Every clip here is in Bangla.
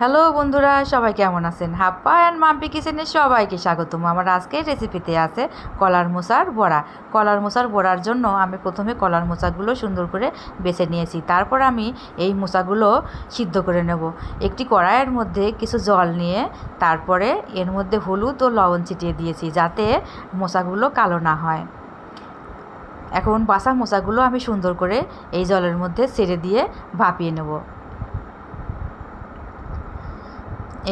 হ্যালো বন্ধুরা, সবাই কেমন আছেন? হাপ্পা অ্যান্ড মাম্পি কিচেনে সবাইকে স্বাগতম। আমার আজকের রেসিপিতে আছে কলার মোচার বড়া। কলার মোচার বড়ার জন্য আমি প্রথমে কলার মোচাগুলো সুন্দর করে বেছে নিয়েছি। তারপর আমি এই মোচাগুলো সিদ্ধ করে নেব। একটি কড়াইয়ের মধ্যে কিছু জল নিয়ে তারপরে এর মধ্যে হলুদ ও লবণ ছিটিয়ে দিয়েছি যাতে মোচাগুলো কালো না হয়। এখন বাসা মোচাগুলো আমি সুন্দর করে এই জলের মধ্যে ছেড়ে দিয়ে ভাপিয়ে নেব।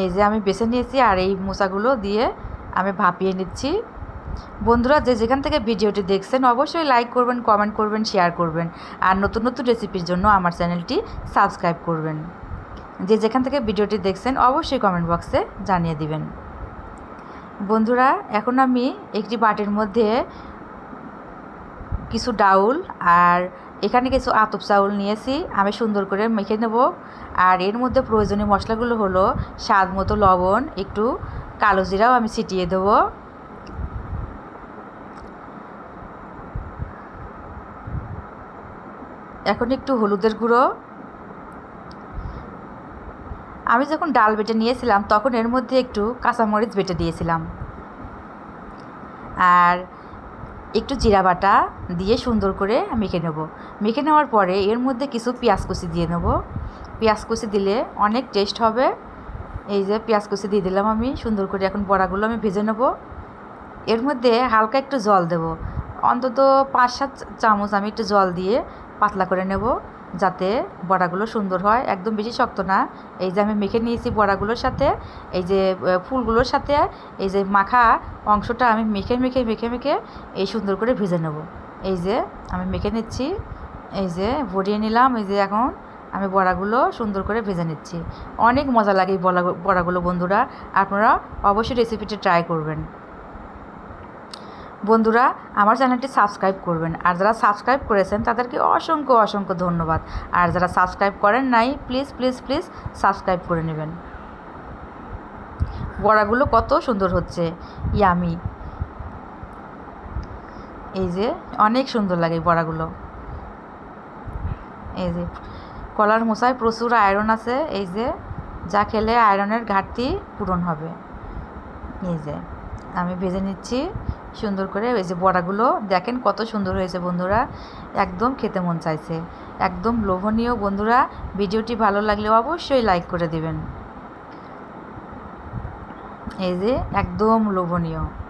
এই যে আমি বেছে নিয়েছি আর এই মোচাগুলো দিয়ে আমি ভাপিয়ে নিচ্ছি। বন্ধুরা, যে যেখান থেকে ভিডিওটি দেখছেন, অবশ্যই লাইক করবেন কমেন্ট করবেন শেয়ার করবেন। আর নতুন নতুন রেসিপির জন্য আমার চ্যানেলটি সাবস্ক্রাইব করবেন। যে যেখান থেকে ভিডিওটি দেখছেন, অবশ্যই কমেন্ট বক্সে জানিয়ে দিবেন। বন্ধুরা, এখন আমি একটি বাটির মধ্যে কিছু ডাউল আর এখানে কিছু আতপ চাউল নিয়েছি, আমি সুন্দর করে মেখে নেব। আর এর মধ্যে প্রয়োজনীয় মশলাগুলো হলো স্বাদ মতো লবণ, একটু কালো জিরাও আমি ছিটিয়ে দেব। এখন একটু হলুদের গুঁড়ো। আমি যখন ডাল বেটে নিয়েছিলাম, তখন এর মধ্যে একটু কাঁচামরিচ বেটে দিয়েছিলাম। আর একটু জিরা বাটা দিয়ে সুন্দর করে মেখে নেব। মেখে নেওয়ার পরে এর মধ্যে কিছু পেঁয়াজ কুচি দিয়ে নেব। পেঁয়াজ কুচি দিলে অনেক টেস্ট হবে। এই যে পেঁয়াজ কুচি দিয়ে দিলাম আমি, সুন্দর করে এখন বড়াগুলো আমি ভেজে নেব। এর মধ্যে হালকা একটু জল দেব। অন্তত পাঁচ সাত চামচ আমি একটু জল দিয়ে পাতলা করে নেব। যাতে বড়াগুলো সুন্দর হয়। একদম বেশি শক্ত না। এই যে আমি মেখে নিয়েছি বড়াগুলোর সাথে, এই যে ফুলগুলোর সাথে, এই যে মাখা অংশটা আমি মেখে মেখে মেখে মেখে এই সুন্দর করে ভেজে নেব। এই যে, আমি মেখে নিচ্ছি। এই যে, ভরিয়ে নিলাম। এই যে, এখন আমি বড়াগুলো সুন্দর করে ভেজে নিচ্ছি। অনেক মজা লাগে এই বড়া বড়াগুলো বন্ধুরা। আপনারা অবশ্যই রেসিপিটি ট্রাই করবেন। বন্ধুরা, আমার চ্যানেলটি সাবস্ক্রাইব করবেন। আর যারা সাবস্ক্রাইব করেছেন, তাদেরকে অসংখ্য অসংখ্য ধন্যবাদ। আর যারা সাবস্ক্রাইব করেন নাই প্লিজ প্লিজ প্লিজ সাবস্ক্রাইব করে নেবেন। বড়াগুলো কত সুন্দর হচ্ছে। ইয়ামি এই যে, অনেক সুন্দর লাগে বড়াগুলো। এই যে, কলার মশায় প্রচুর আয়রন আছে। এই যে, যা খেলে আয়রনের ঘাটতি পূরণ হবে। এই যে, আমি ভেজে নিচ্ছি। সুন্দর করে ওই যে বড়াগুলো, দেখেন কত সুন্দর হয়েছে বন্ধুরা। একদম খেতে মন চাইছে। একদম লোভনীয় বন্ধুরা, ভিডিওটি ভালো লাগলে অবশ্যই লাইক করে দেবেন। এই যে একদম লোভনীয়।